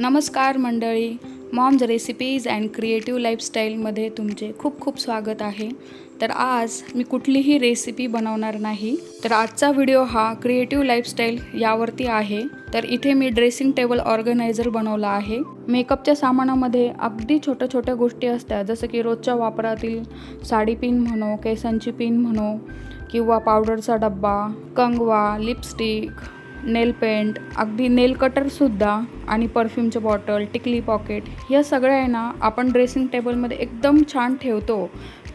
नमस्कार मंडळी. Moms recipes and creative लाईफस्टाईलमध्ये तुमचे खूप खूप स्वागत आहे. तर आज मी कुठलीही रेसिपी बनवणार नाही. तर आजचा व्हिडिओ हा क्रिएटिव्ह लाईफस्टाईल यावरती आहे. तर इथे मी ड्रेसिंग टेबल ऑर्गनायझर बनवला आहे. मेकअपच्या सामानामध्ये अगदी छोट्या छोट्या गोष्टी असतात. जसं की रोजच्या वापरातील साडी पिन म्हणो केसांची पिन म्हणो किंवा पावडरचा डब्बा कंगवा लिपस्टिक नेल पेंट अगदी नेल कटरसुद्धा आणि परफ्यूमचे बॉटल टिकली पॉकेट या सगळ्या आहे ना आपण ड्रेसिंग टेबलमध्ये एकदम छान ठेवतो.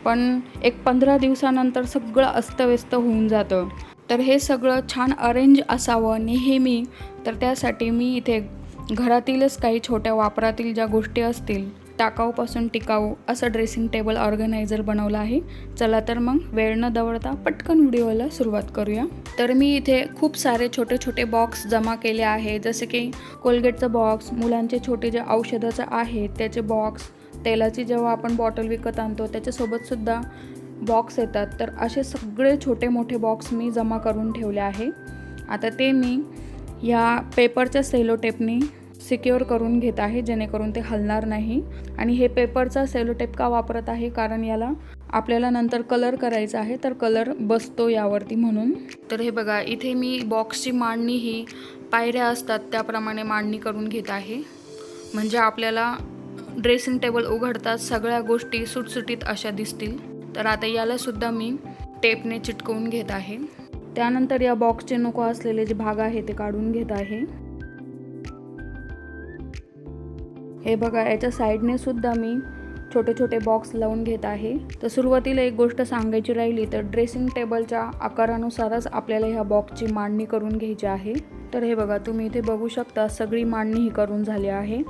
पण एक पंधरा दिवसानंतर सगळं अस्तव्यस्त होऊन जातं. तर हे सगळं छान अरेंज असावं नेहमी. तर त्यासाठी मी इथे घरातीलच काही छोट्या वापरातील ज्या गोष्टी असतील टाकाऊपासून टिकाऊ असं ड्रेसिंग टेबल ऑर्गनायझर बनवलं आहे. चला तर मग वेळ न दवडता पटकन व्हिडिओला सुरुवात करूया. तर मी इथे खूप सारे छोटे छोटे बॉक्स जमा केले आहे. जसे की कोलगेटचं बॉक्स मुलांचे छोटे जे औषधाचं आहे त्याचे बॉक्स तेलाची जेव्हा आपण बॉटल विकत आणतो त्याच्यासोबतसुद्धा बॉक्स येतात. तर असे सगळे छोटे मोठे बॉक्स मी जमा करून ठेवले आहे. आता ते मी ह्या पेपरच्या सेलो टेपनी सिक्युअर करून घेत आहे जेणेकरून ते हलणार नाही. आणि हे पेपरचा सेलो टेप का वापरत आहे? कारण याला आपल्याला नंतर कलर करायचा आहे तर कलर बसतो यावरती म्हणून. तर हे बघा इथे मी बॉक्सची मांडणी ही पायऱ्या असतात त्याप्रमाणे मांडणी करून घेत आहे. म्हणजे आपल्याला ड्रेसिंग टेबल उघडतात सगळ्या गोष्टी सुटसुटीत अशा दिसतील. तर आता याला सुद्धा मी टेपने चिटकवून घेत आहे. त्यानंतर या बॉक्सचे नको असलेले जे भाग आहे ते काढून घेत आहे. हे बघा याच्या साईडने सुद्धा मी छोटे छोटे बॉक्स लावून घेत आहे. तर सुरुवातीला एक गोष्ट सांगायची राहिली तर ड्रेसिंग टेबलच्या आकारानुसारच आपल्याला ह्या बॉक्सची मांडणी करून घ्यायची आहे. तर हे बघा तुम्ही इथे बघू शकता सगळी मांडणी ही करून झाली आहे.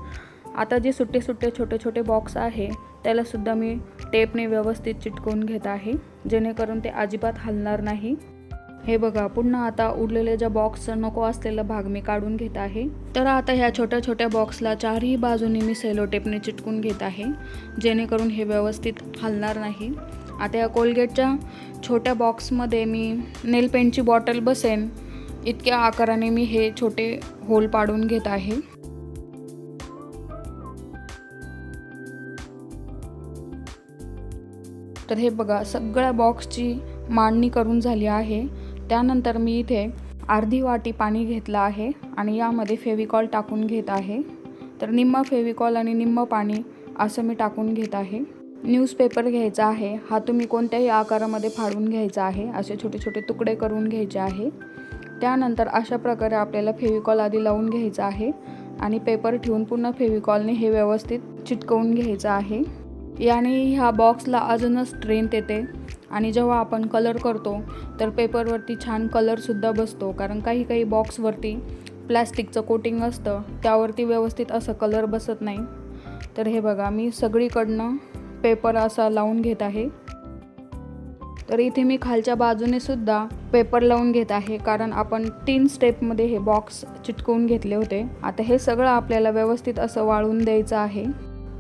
आता जे सुट्टे सुट्टे छोटे छोटे बॉक्स आहे त्यालासुद्धा मी टेपने व्यवस्थित चिटकवून घेत आहे जेणेकरून ते अजिबात हलणार नाही. हे बघा पुन्हा आता उरलेल्या ज्या बॉक्सचा नको असलेला भाग मी काढून घेत आहे. तर आता ह्या छोट्या छोट्या बॉक्सला चारही बाजूनी मी सेलो टेपने चिटकून घेत आहे जेणेकरून हे व्यवस्थित हलणार नाही. आता या कोलगेटच्या छोट्या बॉक्समध्ये मी नेल पेंटची बॉटल बसेन इतक्या आकाराने मी हे छोटे होल पाडून घेत आहे. तर हे बघा सगळ्या बॉक्सची मांडणी करून झाली आहे. त्यानंतर मी इथे अर्धी वाटी पाणी घेतलं आहे आणि यामध्ये फेविकॉल टाकून घेत आहे. तर निम्म फेविकॉल आणि निम्म पाणी असं मी टाकून घेत आहे. न्यूजपेपर घ्यायचा आहे. हा तुम्ही कोणत्याही आकारामध्ये फाडून घ्यायचा आहे. असे छोटे छोटे तुकडे करून घ्यायचे आहे. त्यानंतर अशा प्रकारे आपल्याला फेविकॉल आधी लावून घ्यायचा आहे आणि पेपर ठेवून पुन्हा फेविकॉलने हे व्यवस्थित चिटकवून घ्यायचं आहे. याने ह्या बॉक्सला अजूनच स्ट्रेंथ येते. आणि जेव्हा आपण कलर करतो तर पेपरवरती छान कलरसुद्धा बसतो. कारण काही काही बॉक्सवरती प्लॅस्टिकचं कोटिंग असतं. त्यावरती व्यवस्थित असं कलर बसत नाही. तर हे बघा मी सगळीकडनं पेपर असा लावून घेत आहे. तर इथे मी खालच्या बाजूने सुद्धा पेपर लावून घेत आहे. कारण आपण तीन स्टेपमध्ये हे बॉक्स चिटकवून घेतले होते. आता हे सगळं आपल्याला व्यवस्थित असं वाळून द्यायचं आहे.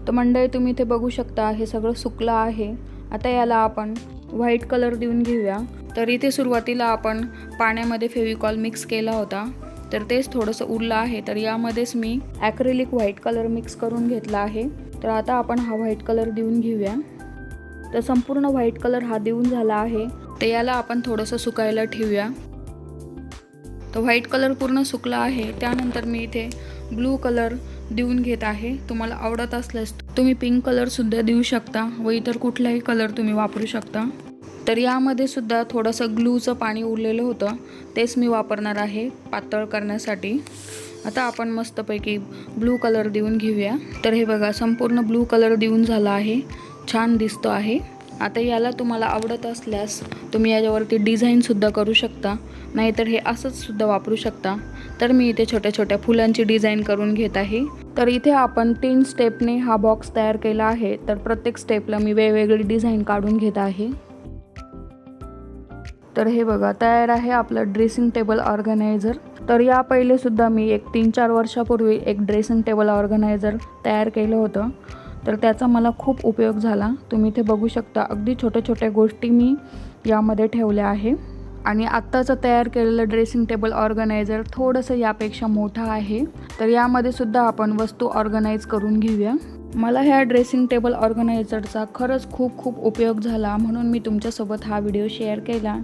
तर मंडळी तुम्ही इथे बघू शकता हे सगळं सुकलं आहे. आता याला आपण व्हाईट कलर देऊन घेऊया. तर इथे सुरुवातीला आपण पाण्यामध्ये फेविकॉल मिक्स केला होता. तर तेच थोडंसं उरलं आहे. तर यामध्येच मी ॲक्रेलिक व्हाईट कलर मिक्स करून घेतला आहे. तर आता आपण हा व्हाईट कलर देऊन घेऊया. तर संपूर्ण व्हाईट कलर हा देऊन झाला आहे. तर याला आपण थोडंसं सुकायला ठेवूया. तर व्हाईट कलर पूर्ण सुकला आहे. त्यानंतर मी इथे ब्लू कलर देऊन घेत आहे. तुम्हाला आवडत असल्यास तुम्ही पिंक कलरसुद्धा देऊ शकता व इतर कुठलाही कलर तुम्ही वापरू शकता. तर यामध्ये सुद्धा थोडंसं ग्लूचं पाणी उरलेलं होतं. तेच मी वापरणार आहे पातळ करण्यासाठी. आता आपण मस्तपैकी ब्लू कलर देऊन घेऊया. तर हे बघा संपूर्ण ब्लू कलर देऊन झाला आहे. छान दिसतो आहे. आता याला तुम्हाला आवडत असल्यास तुम्ही याच्यावरती डिझाईनसुद्धा करू शकता. नाहीतर हे असंचसुद्धा वापरू शकता. तर मी इथे छोट्या छोट्या फुलांची डिझाईन करून घेत आहे. तर इथे आपण तीन स्टेपने हा बॉक्स तयार केला आहे. तर प्रत्येक स्टेपला मी वेगवेगळी डिझाईन काढून घेत आहे. तर हे बघा तयार आहे आपलं ड्रेसिंग टेबल ऑर्गनायझर तर या पहिले सुद्धा मी एक तीन चार वर्षापूर्वी एक ड्रेसिंग टेबल ऑर्गनायझर तयार केलं होतं. तर त्याचा मला खूप उपयोग झाला. तुम्ही इथे बघू शकता अगदी छोट्या छोट्या गोष्टी मी यामध्ये ठेवल्या आहे. आणि आत्ताचं तयार केलेलं ड्रेसिंग टेबल ऑर्गनायझर थोडंसं यापेक्षा मोठं आहे. तर यामध्ये सुद्धा आपण वस्तू ऑर्गनाईज करून घेऊया. मला ह्या ड्रेसिंग टेबल ऑर्गनायझरचा खरंच खूप खूप उपयोग झाला. म्हणून मी तुमच्यासोबत हा व्हिडिओ शेअर केला.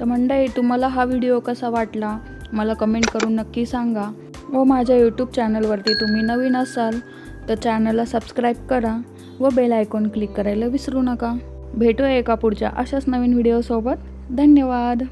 तर मंडळी तुम्हाला हा व्हिडिओ कसा वाटला? मला कमेंट करून नक्की सांगा. व माझ्या यूट्यूब चॅनलवरती तुम्ही नवीन असाल तर चॅनलला सबस्क्राईब करा व बेल आयकॉन क्लिक करायला विसरू नका. भेटूया एका पुढच्या अशाच नवीन व्हिडिओसोबत. धन्यवाद.